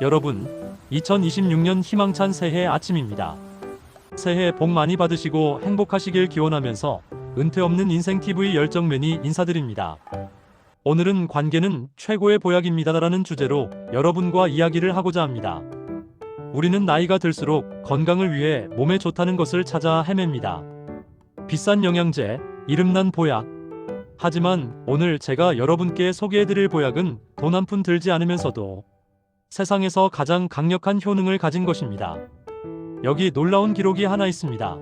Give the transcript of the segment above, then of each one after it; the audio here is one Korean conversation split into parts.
여러분, 2026년 희망찬 새해 아침입니다. 새해 복 많이 받으시고 행복하시길 기원하면서 은퇴 없는 인생 TV 열정맨이 인사드립니다. 오늘은 관계는 최고의 보약입니다라는 주제로 여러분과 이야기를 하고자 합니다. 우리는 나이가 들수록 건강을 위해 몸에 좋다는 것을 찾아 헤맵니다. 비싼 영양제, 이름난 보약. 하지만 오늘 제가 여러분께 소개해드릴 보약은 돈 한 푼 들지 않으면서도 세상에서 가장 강력한 효능을 가진 것입니다. 여기 놀라운 기록이 하나 있습니다.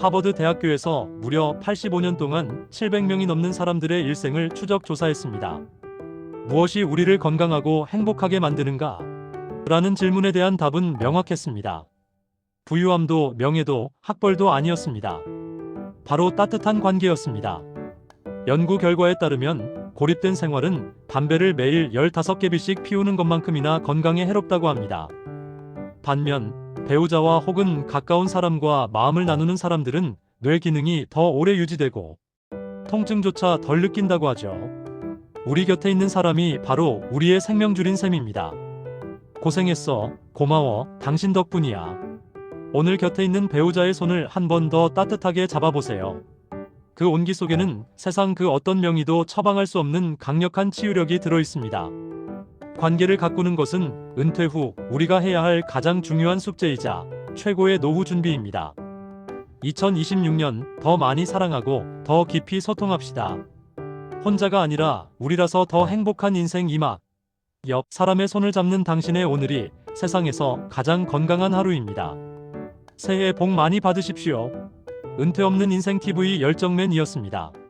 하버드 대학교에서 무려 85년 동안 700명이 넘는 사람들의 일생을 추적 조사했습니다. 무엇이 우리를 건강하고 행복하게 만드는가? 라는 질문에 대한 답은 명확했습니다. 부유함도 명예도 학벌도 아니었습니다. 바로 따뜻한 관계였습니다. 연구 결과에 따르면 고립된 생활은 담배를 매일 15개비씩 피우는 것만큼이나 건강에 해롭다고 합니다. 반면 배우자와 혹은 가까운 사람과 마음을 나누는 사람들은 뇌 기능이 더 오래 유지되고 통증조차 덜 느낀다고 하죠. 우리 곁에 있는 사람이 바로 우리의 생명줄인 셈입니다. 고생했어. 고마워. 당신 덕분이야. 오늘 곁에 있는 배우자의 손을 한 번 더 따뜻하게 잡아보세요. 그 온기 속에는 세상 그 어떤 명의도 처방할 수 없는 강력한 치유력이 들어 있습니다. 관계를 가꾸는 것은 은퇴 후 우리가 해야 할 가장 중요한 숙제이자 최고의 노후 준비입니다. 2026년 더 많이 사랑하고 더 깊이 소통합시다. 혼자가 아니라 우리라서 더 행복한 인생 이막. 옆 사람의 손을 잡는 당신의 오늘이 세상에서 가장 건강한 하루입니다. 새해 복 많이 받으십시오. 은퇴 없는 인생 TV 열정맨이었습니다.